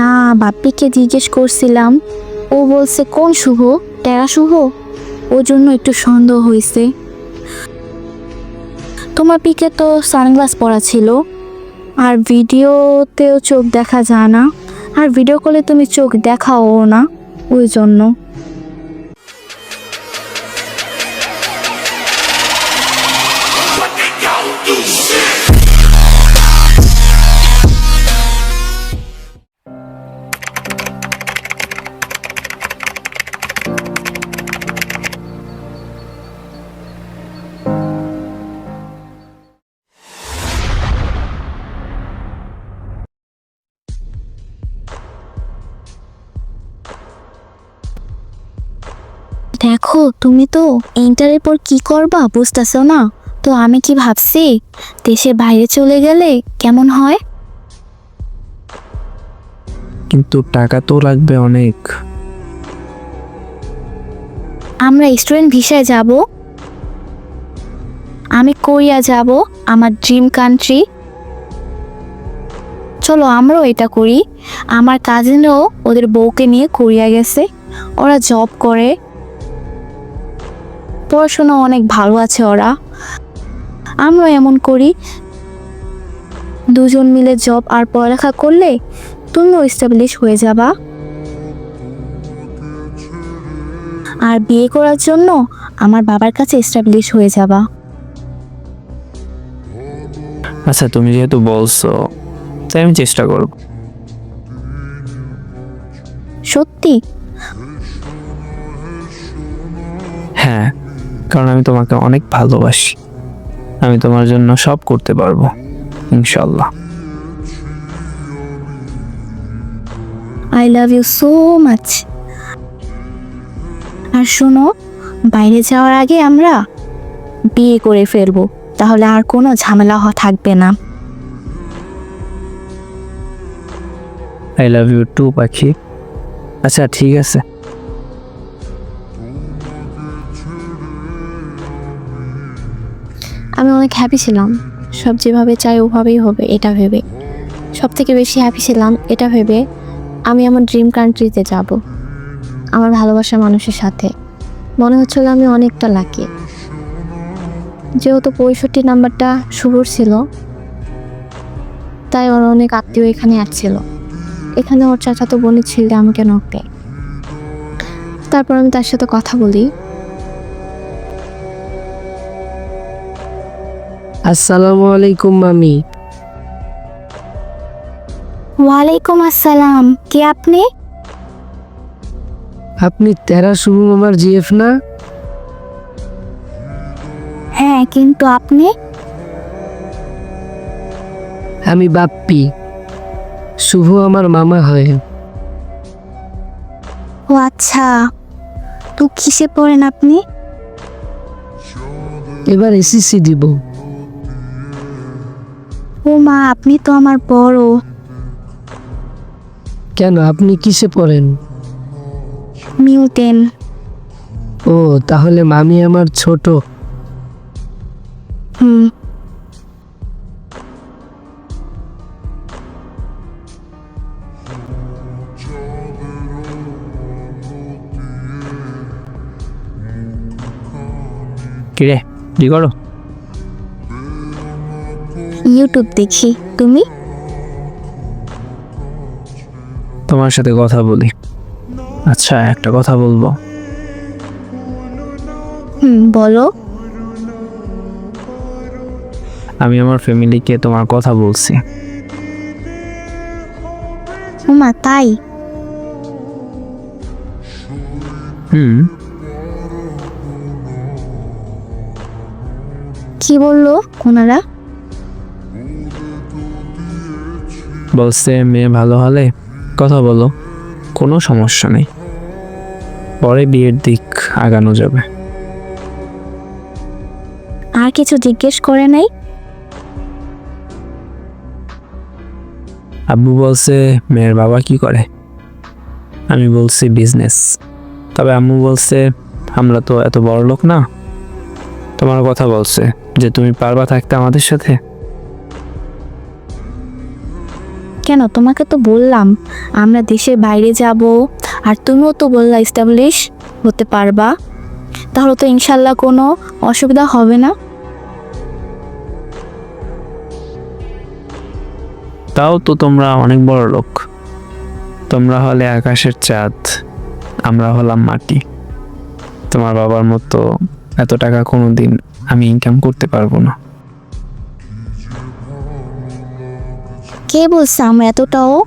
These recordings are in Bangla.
না, বাপ্পিকে জিজ্ঞেস করছিলাম। ও বলছে, কোন শুভ? টেরা শুভ? ওর জন্য একটু সন্দেহ হয়েছে। তোমার পিকে তো সানগ্লাস পরা ছিল। আর ভিডিওতেও চোখ দেখা যায় না। আর ভিডিও কলে তুমি চোখ দেখাও না, ওই জন্য। দেখো তুমি তো ইন্টারের পর কি করবা বুঝতেছো না? তো আমি কি ভাবছি দেশের বাইরে চলে গেলে কেমন হয়? কিন্তু টাকা তো লাগবে অনেক। আমরা স্টুডেন্ট ভিসায় যাব। আমি কোরিয়া যাব আমার ড্রিম কান্ট্রি চলো আমরাও এটা করি। আমার কাজিনরাও ওদের বউকে নিয়ে কোরিয়া গেছে। ওরা জব করে। পড়াশোনা অনেক ভালো আছে ওরা। আমরাও এমন করি। দুজন মিলে জব আর পড়ালেখা করলে তুমিও এস্টাবলিশ হয়ে যাবা। আর বিয়ে করার জন্য আমার বাবার কাছে এস্টাবলিশ হয়ে যাবা। আচ্ছা তুমি যেহেতু বলছো তাই আমি চেষ্টা করব। সত্যি? হ্যাঁ। কারণ আমি তোমাকে অনেক ভালোবাসি। আমি তোমার জন্য সব করতে পারব ইনশাল্লাহ I love you so much আর শোনো বাইরে যাওয়ার আগে আমরা বিয়ে করে ফেলব তাহলে আর কোনো ঝামেলা থাকবে না। আই লাভ ইউ টু পাখি। আচ্ছা ঠিক আছে। অনেক হ্যাপি ছিলাম। সব যেভাবে চাই ওভাবেই হবে, এটা ভেবে। সব থেকে বেশি হ্যাপি ছিলাম, এটা ভেবে আমি আমার ড্রিম কান্ট্রিতে যাব, আমার ভালোবাসার মানুষের সাথে। মনে হচ্ছিল আমি অনেকটা লাকি যেহেতু পঁয়ষট্টি নাম্বারটা শুরুর ছিল, তাই ওর অনেক আত্মীয় এখানে আসছিল এখানে ওর চাচাতো বোনের ছেলে আমাকে নক দেয়। তারপর আমি তার সাথে কথা বলি। আসসালামু আলাইকুম মামি। ওয়ালাইকুম আসসালাম। কে আপনি? আপনি তেরা শুভ মামার জিএফ না? হ্যাঁ কিন্তু আপনি? আমি বাপ্পি। শুভ আমার মামা হয়। ও আচ্ছা। তো কিসে পড়েন আপনি? এবার এসিসি দিব। ও মা আপনি তো আমার বড়। কেন? আপনি কিসে পড়েন? মিউটেন। ও তাহলে মামি আমার ছোট। হুম। কিরে কি করো? ইউটিউব দেখি। তুমি? তোমার সাথে কথা বলি। আচ্ছা একটা কথা বলব। হুম বলো। আমি আমার ফ্যামিলিকে তোমার কথা বলছি। ও মা তাই? হুম। কি বলল ওনারা? বলছে মেয়ে ভালো হলে কথা বলো কোনো সমস্যা নেই। পরে বিয়ের দিক আগানো যাবে। আর কিছু জিজ্ঞেস করে নাই? আব্বু বলছে মেয়ের বাবা কি করে? আমি বলছি বিজনেস। তবে আম্মু বলছে আমরা তো এত বড় লোক না। তোমার কথা বলছে যে তুমি পারবা থাকতে আমাদের সাথে? কেন? তোমাকে তো বললাম, আমরা দেশের বাইরে যাব। আর তুমিও তো বললা এস্টাবলিশ হতে পারবা। তাহলে তো ইনশাল্লাহ কোনো অসুবিধা হবে না। তাও তো তোমরা অনেক বড় লোক। তোমরা হলে আকাশের চাঁদ, আমরা হলাম মাটি। তোমার বাবার মতো এত টাকা কোনো দিন আমি ইনকাম করতে পারব না। কে বলছে আমরা এতটাও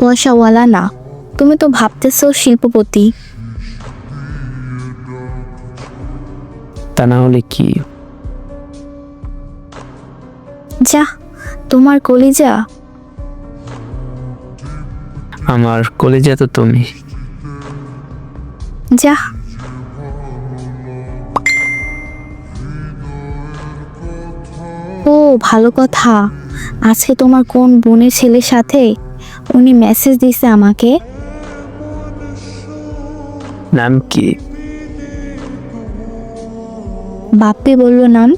পয়সাওয়ালা না? তুমি তো ভাবতেছো শিল্পপতি। তা না হলে কি? যা তোমার কলিজা। আমার কলেজে তো তুমি। যা। ও ভালো কথা। আজকে তোমার কোন বোনের ছেলের সাথে? উনি মেসেজ দিছে আমাকে। নাম কি? বাপ্পি বলল নাম।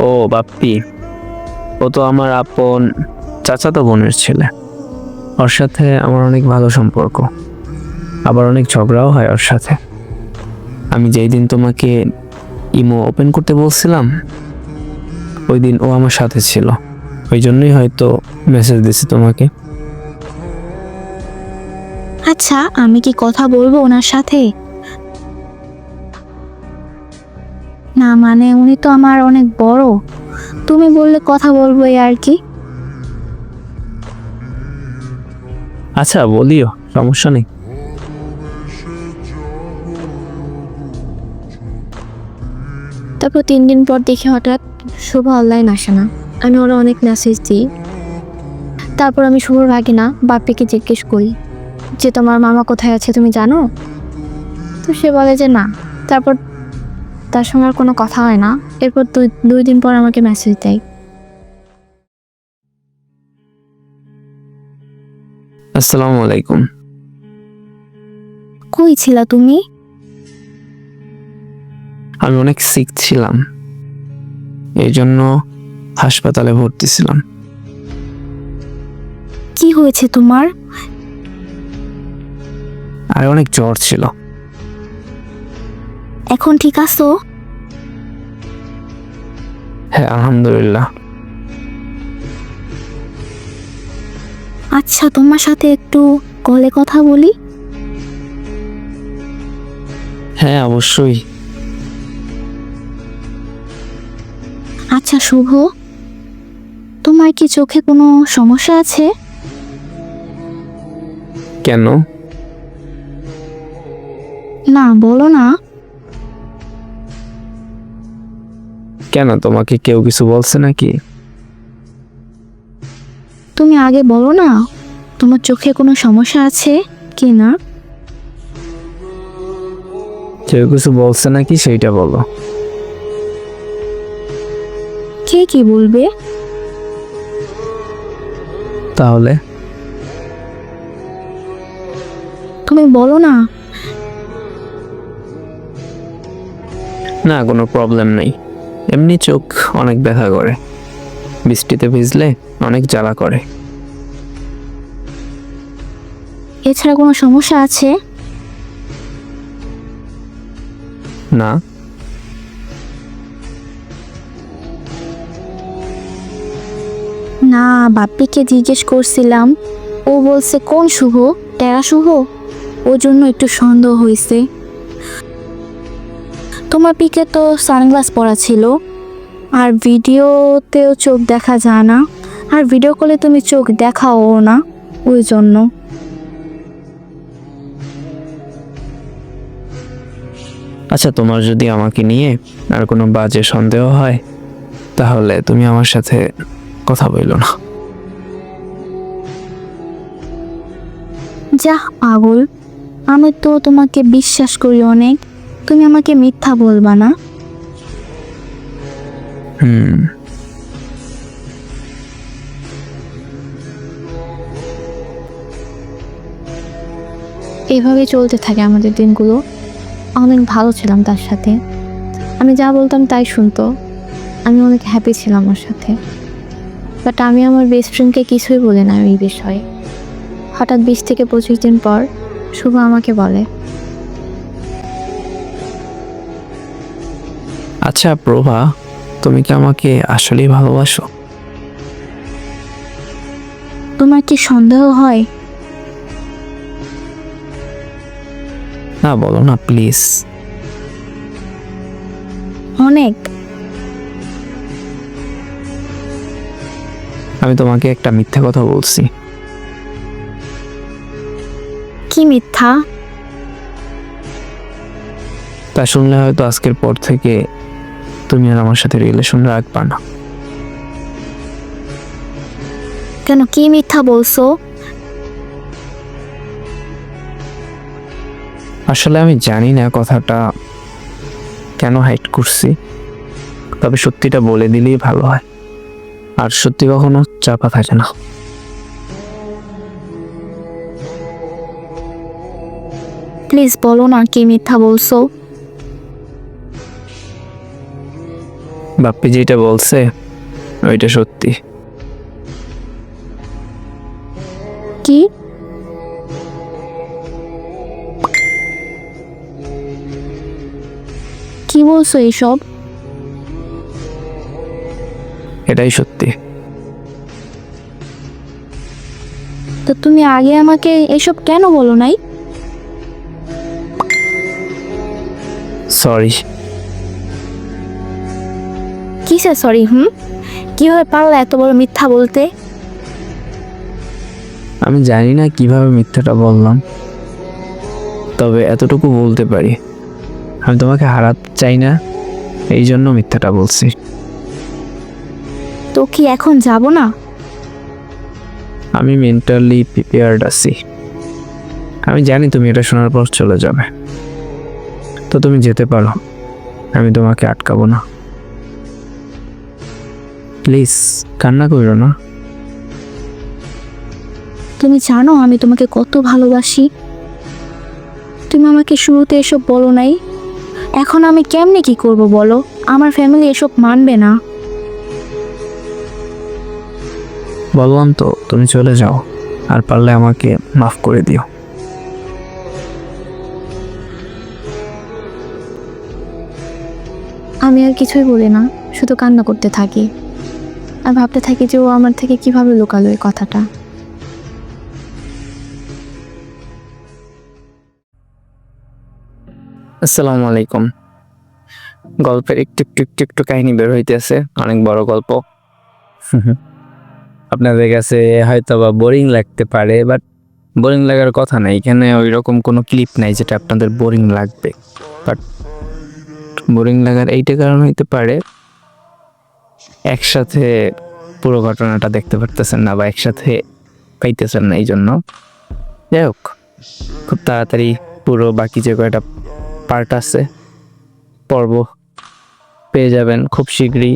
ও বাপ্পি। ও তো আমার আপন চাচাতো বোনের ছেলে। ওর সাথে আমার অনেক ভালো সম্পর্ক। আবার অনেক ঝগড়াও হয় ওর সাথে। আমি যেই দিন তোমাকে ইমো ওপেন করতে বলছিলাম ওই দিন ও আমার সাথে ছিল। ওই জন্যই হয়তো মেসেজ দিছি তোমাকে। আচ্ছা আমি কি কথা বলব ওনার সাথে? না মানে উনি তো আমার অনেক বড়। তুমি বললে কথা বলব আর কি। আচ্ছা বলিও সমস্যা নেই। তারপর তিন দিন পর দেখি হঠাৎ শুভ অনলাইন আসে না। আমি ওরা অনেক মেসেজ দিই। তারপর আমি শুভর ভাগিনা বাপ্পিকে জিজ্ঞেস করি যে তোমার মামা কোথায় আছে তুমি জানো? তো সে বলে যে না। তারপর তার সঙ্গে আর কোনো কথা হয় না। এরপর দুই দুই দিন পর আমাকে মেসেজ দেয়। আসসালামু আলাইকুম। কই ছিলা তুমি? আমি অনেক সিক ছিলাম। এই জন্য হাসপাতালে ভর্তি ছিলাম। কি হয়েছে তোমার? আর অনেক জ্বর ছিল। এখন ঠিক আছো? হ্যাঁ আলহামদুলিল্লাহ। আচ্ছা তোমার সাথে একটু কলে কথা বলি? হ্যাঁ অবশ্যই। আচ্ছা শুভ। তোমার কি চোখে কোনো সমস্যা আছে? কেন? না বলো না। কেন তোমাকে কেউ কিছু বলছে নাকি? তুমি আগে বলো না তোমার চোখে কোনো সমস্যা আছে কি না? কেউ কিছু বলছে নাকি সেইটা বলো। কে কি বলবে? তাহলে? তুমি বলো না। না কোনো প্রবলেম নেই। এমনি চোখ অনেক ব্যথা করে। বৃষ্টিতে ভিজলে অনেক জ্বালা করে। এছাড়া কোনো সমস্যা আছে? না। না, বাপ্পিকে জিজ্ঞেস করছিলাম, ও বলছে, কোন শুভ? টেরা শুভ? ওর জন্য একটু সন্দেহ হয়েছে তোমার পিকে তো সানগ্লাস পরা ছিল, আর ভিডিওতেও চোখ দেখা যায় না, আর ভিডিও কলে তুমি চোখ দেখাও না, ওই জন্য। আচ্ছা তোমার যদি আমাকে নিয়ে আর কোনো বাজে সন্দেহ হয়, তাহলে তুমি আমার সাথে কথা বইলো না। যা পাগল আমি তো তোমাকে বিশ্বাস করি অনেক তুমি আমাকে মিথ্যা বলবা না। হুম। এইভাবেই চলতে থাকে আমাদের দিনগুলো। অনেক ভালো ছিলাম তার সাথে। আমি যা বলতাম তাই শুনতো। আমি অনেক হ্যাপি ছিলাম ওর সাথে। বাট আমি আমার বেস্ট ফ্রেন্ডকে কিছুই বলি না এই বিষয়ে। হঠাৎ বিশ থেকে পঁচিশ দিন পর শুভ আমাকে বলে। আচ্ছা প্রভা তুমি কি আমাকে আসলেই ভালোবাসো? তোমার কি সন্দেহ হয়? না বলো না প্লিজ অনেক। আমি তোমাকে একটা মিথ্যা কথা বলছি। কি মিথ্যা? তা শুনলে হয়তো আজকের পর থেকে তুমি আর আমার সাথে রিলেশন রাখবা না। কেন কি মিথ্যা বলছো? আসলে আমি জানি না কথাটা কেন হাইট করছি। তবে সত্যিটা বলে দিলেই ভালো হয়। আর সত্যি কখনো চাপা থাকে না। প্লিজ বলো না কি মিথ্যা বলছো। বাপ্পি যেটা বলছে ওইটা সত্যি। কি? কি বলছো এইসব? এটাই সত্যি। তো তুমি আগে আমাকে এসব কেন বলো নাই? সরি কিসে সরি হুম? কীভাবে পারলে এত বড় মিথ্যা বলতে? আমি জানি না কীভাবে মিথ্যাটা বললাম তবে এতটুকু বলতে পারি। আমি তোমাকে হারাতে চাই না এই জন্য মিথ্যাটা বলছি। তো কি এখন যাব না? আমি মেন্টালি প্রিপেয়ার্ড আছি। আমি জানি তুমি এটা শোনার পর চলে যাবে। তো তুমি যেতে পারো। আমি তোমাকে আটকাবো না। প্লিজ কান্না করো না। তুমি জানো আমি তোমাকে কত ভালোবাসি। তুমি আমাকে শুরুতে এসব বলো নাই। এখন আমি কেমনে কি করব বলো? আমার ফ্যামিলি এসব মানবে না। বললাম তো তুমি চলে যাও আর পারলে আমাকে মাফ করে দিও। আমি আর কিছুই বলি না শুধু কান্না করতে থাকি। আর ভাবতে থাকি যে ও আমার থেকে কীভাবে লুকালো এই কথাটা। আসসালামু আলাইকুম। গল্পের একটু একটু একটু একটু কাহিনী বের হইতেছে অনেক বড় গল্প। আপনাদের কাছে হয়তো বা বোরিং লাগতে পারে বাট বোরিং লাগার কথা নাই এখানে ওই রকম কোনো ক্লিপ নাই যেটা আপনাদের বোরিং লাগবে। বাট বোরিং লাগার এইটা কারণ হইতে পারে, একসাথে পুরো ঘটনাটা দেখতে পারতেছেন না বা একসাথে পাইতেছেন না এই জন্য যাই হোক, খুব তাড়াতাড়ি পুরো বাকি যে কয়টা পার্ট আছে, পর্ব পেয়ে যাবেন খুব শীঘ্রই।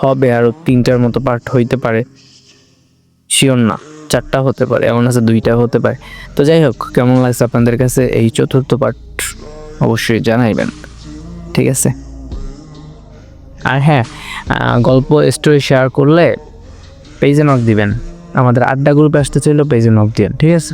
হবে আরও তিনটার মতো পার্ট হইতে পারে। শিওর না, চারটা হতে পারে, এমন আছে দুইটা হতে পারে। তো যাই হোক, কেমন লাগছে আপনাদের কাছে এই চতুর্থ পার্ট অবশ্যই জানাইবেন, ঠিক আছে? আর হ্যাঁ গল্প স্টোরি শেয়ার করলে পেজে নক দিবেন। আমাদের আড্ডা গ্রুপে আসতে চাইলেও পেজে নক দিবেন ঠিক আছে?